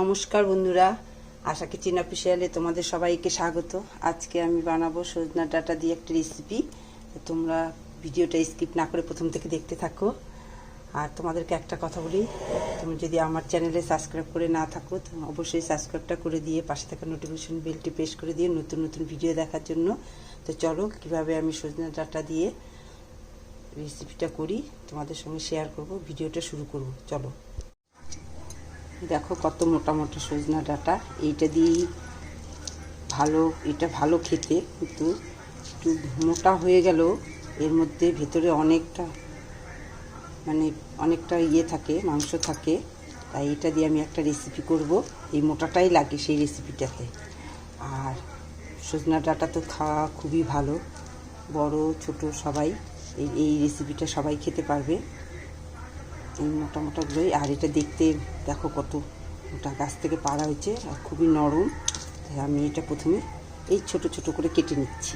নমস্কার বন্ধুরা, আশা কিচেন অফিসিয়ালে তোমাদের সবাইকে স্বাগত। আজকে আমি বানাবো সজনা ডাটা দিয়ে একটা রেসিপি তোমরা ভিডিওটা স্কিপ না করে প্রথম থেকে দেখতে থাকো। আর তোমাদেরকে একটা কথা বলি, তুমি যদি আমার চ্যানেলে সাবস্ক্রাইব করে না থাকো অবশ্যই সাবস্ক্রাইবটা করে দিয়ে পাশে থাকা নোটিফিকেশন বেলটি প্রেস করে দিয়ে নতুন নতুন ভিডিও দেখার জন্য। তো চলো, কীভাবে আমি সজনা ডাটা দিয়ে রেসিপিটা করি, তোমাদের সঙ্গে শেয়ার করব, ভিডিওটা শুরু করব। চলো। দেখো কত মোটা মোটা সজনা ডাটা। এইটা দিয়েই ভালো, এটা ভালো খেতে, কিন্তু একটু মোটা হয়ে গেল এর মধ্যে ভেতরে অনেকটা মানে অনেকটা ইয়ে থাকে, মাংস থাকে। তাই এটা দিয়ে আমি একটা রেসিপি করব। এই মোটাটাই লাগে সেই রেসিপিটাতে আর সজনা ডাটা তো খাওয়া খুবই ভালো। বড়, ছোট সবাই এই এই রেসিপিটা সবাই খেতে পারবে। এই মোটা মোটাগুলোই আর এটা দেখতে দেখো কত মোটা গাছ থেকে পাড়া হয়েছে, আর খুবই নরম। তাই আমি এটা প্রথমে এই ছোট ছোট করে কেটে নিচ্ছি।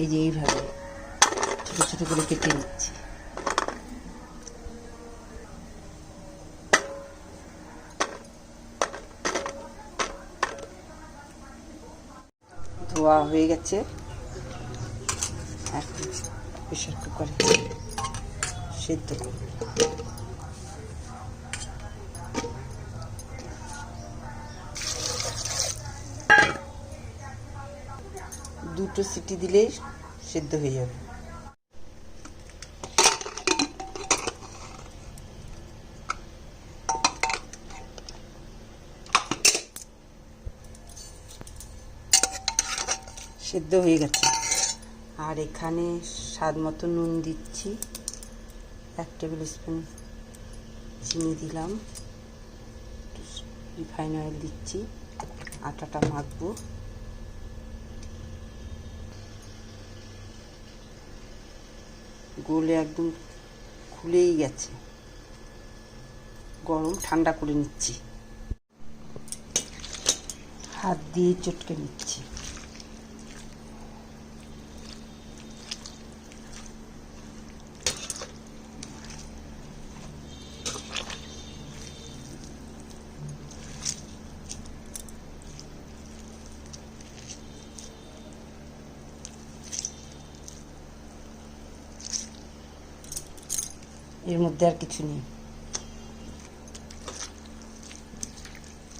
এই যে এইভাবে ছোট ছোট করে কেটে নিচ্ছি। ধোয়া হয়ে গেছে। এখন প্রেশার কুকারে সেদ্ধ করব। দুটো সিটি দিলে সেদ্ধ হয়ে যাবে। সেদ্ধ হয়ে গেছে। আর এখানে স্বাদ মতো নুন দিচ্ছি। এক টেবিল স্পুন চিনি দিলাম। রিফাইন অয়েল দিচ্ছি। আটাটা মাখবো। গোলে একদম খুলেই গেছে। গরম ঠান্ডা করে নিচ্ছি। হাত দিয়ে চটকে নিচ্ছি। এর মধ্যে আর কিছু নেই।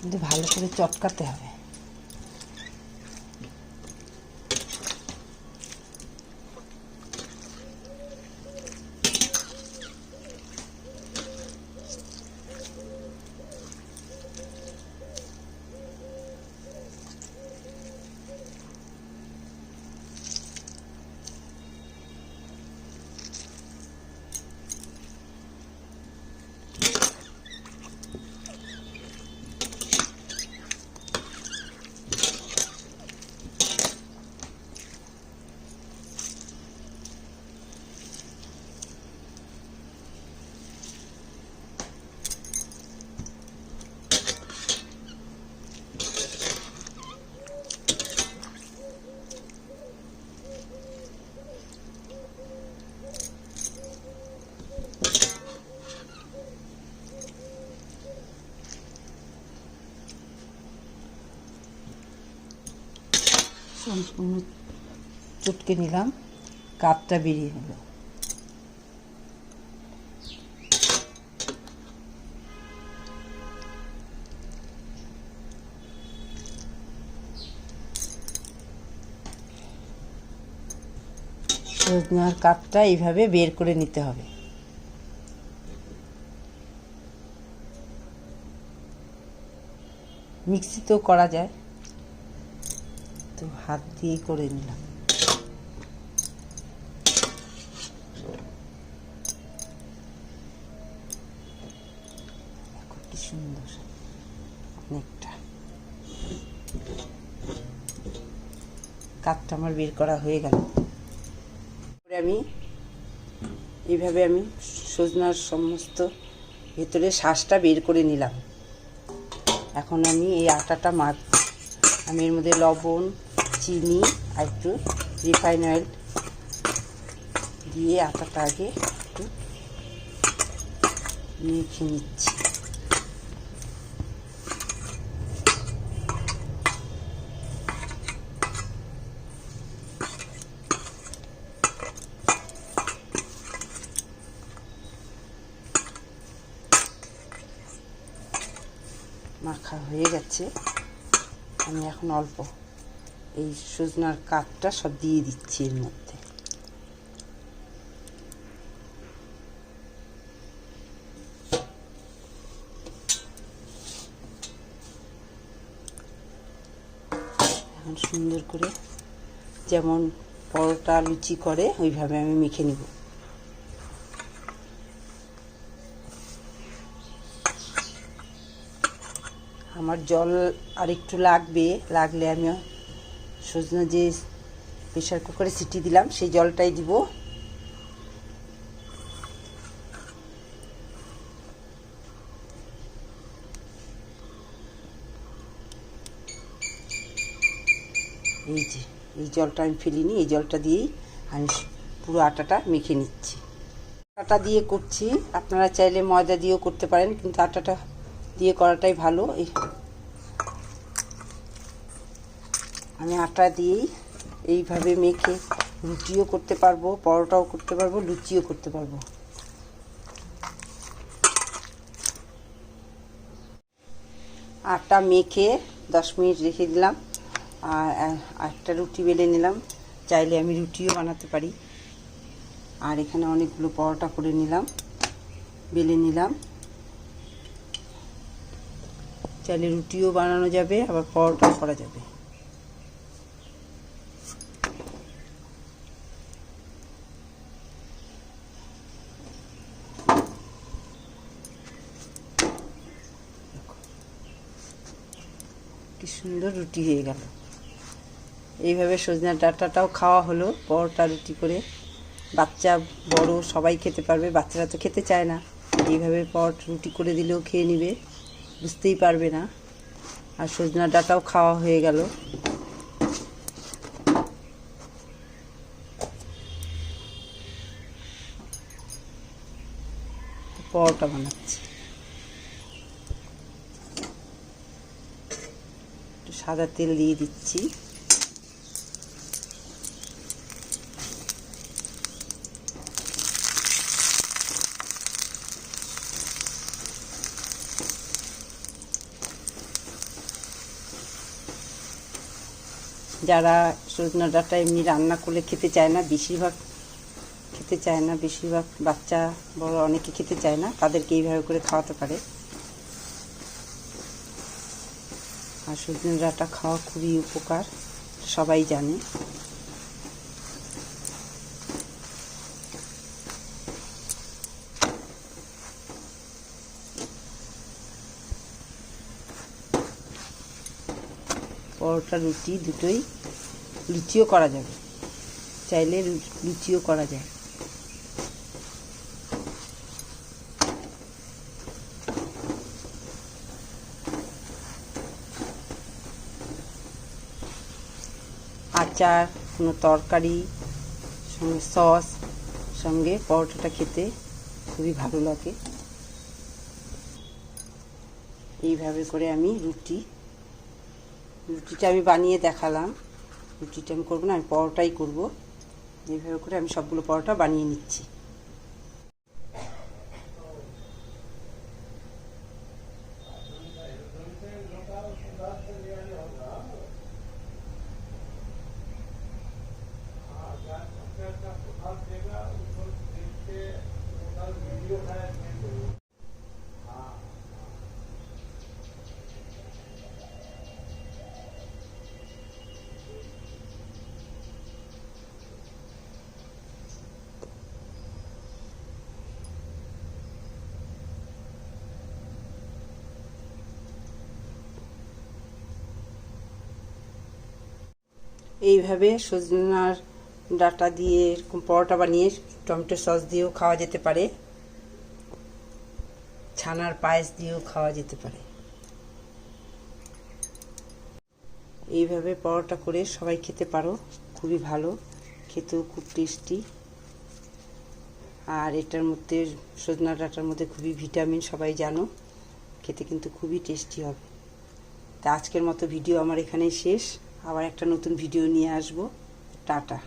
কিন্তু ভালো করে চটকাতে হবে। সম্পূর্ণ চটকে নিলাম, কাপটা বেরিয়ে হলো সজনার কাপটা এইভাবে বের করে নিতে হবে। মিক্সিতেও করা যায়। হাত দিয়ে করে নিলাম। কি সুন্দর অনেকটা কাপটা আমার বের করা হয়ে গেল। আমি এইভাবে আমি সজনার সমস্ত ভেতরে শ্বাসটা বের করে নিলাম। এখন আমি এই আটাটা মাখ আমি এর মধ্যে লবণ চিনি আর একটু রিফাইন অয়েল দিয়ে আটাটা আগে একটু মেখে নিচ্ছি। মাখা হয়ে গেছে। আমি এখন অল্প। এই সজনার কাঠটা সব দিয়ে দিচ্ছি এর মধ্যে। এখন সুন্দর করে যেমন পরোটা লুচি করে, ওইভাবে আমি মেখে নিব। আমার জল আর একটু লাগবে, লাগলে আমি সজনা যে প্রেশার কুকারে সিটি দিলাম, সেই জলটাই দিব। এই যে, এই জলটা আমি ফেলিনি, এই জলটা দিয়েই আমি পুরো আটাটা মেখে নিচ্ছি। আটা দিয়ে করছি, আপনারা চাইলে ময়দা দিয়েও করতে পারেন, কিন্তু আটাটা দিয়ে করাটাই ভালো। এই আমি আটা দিয়েই এইভাবে মেখে রুটিও করতে পারব, পরোটাও করতে পারব, লুচিও করতে পারব। আটা মেখে দশ মিনিট রেখে দিলাম। আর একটা রুটি বেলে নিলাম। চাইলে আমি রুটিও বানাতে পারি। আর এখানে অনেকগুলো পরোটা করে নিলাম, বেলে নিলাম। চাইলে রুটিও বানানো যাবে, আবার পরোটাও করা যাবে। সুন্দর রুটি হয়ে গেল। এইভাবে সজনা ডাঁটাটাও খাওয়া হলো, পরোটা রুটি করে। বাচ্চা বড়, সবাই খেতে পারবে, বাচ্চারা তো খেতে চায় না। এইভাবে পরোট রুটি করে দিলেও খেয়ে নিবে, বুঝতেই পারবে না। আর সজনা ডাঁটাও খাওয়া হয়ে গেল। পরোটা বানাচ্ছি। সাদা তেল দিয়ে দিচ্ছি। যারা সজনা ডাঁটা এমনি রান্না করলে খেতে চায় না, বেশিরভাগ খেতে চায় না, বেশিরভাগ বাচ্চা বড় অনেকে খেতে চায় না, তাদেরকে এইভাবে করে খাওয়াতে পারে। আর সজনে ডাঁটা খাওয়া খুবই উপকার, সবাই জানে। পরোটা, রুটি দুটোই লুচিও করা যাবে। চাইলে লুচিও করা যায়। আচার, কোনো তরকারি, সঙ্গে সস, সঙ্গে পরোটাটা খেতে খুবই ভালো লাগে। এইভাবে করে আমি রুটি, রুটিটা আমি বানিয়ে দেখালাম। রুটিটা আমি করব না, আমি পরোটাই করব। এইভাবে করে আমি সবগুলো পরোটা বানিয়ে নিচ্ছি। এইভাবে সজনার ডাটা দিয়ে এরকম পরোটা বানিয়ে টমেটো সস দিয়েও খাওয়া যেতে পারে। ছানার পায়েস দিয়েও খাওয়া যেতে পারে। এইভাবে পরোটা করে সবাই খেতে পারো, খুবই ভালো, খেতেও খুব টেস্টি। আর এটার মধ্যে সজনা ডাটার মধ্যে খুবই ভিটামিন সবাই জানো, খেতে কিন্তু খুবই টেস্টি হবে। তা আজকের মতো ভিডিও আমার এখানেই শেষ। আবার একটা নতুন ভিডিও নিয়ে আসব। টাটা।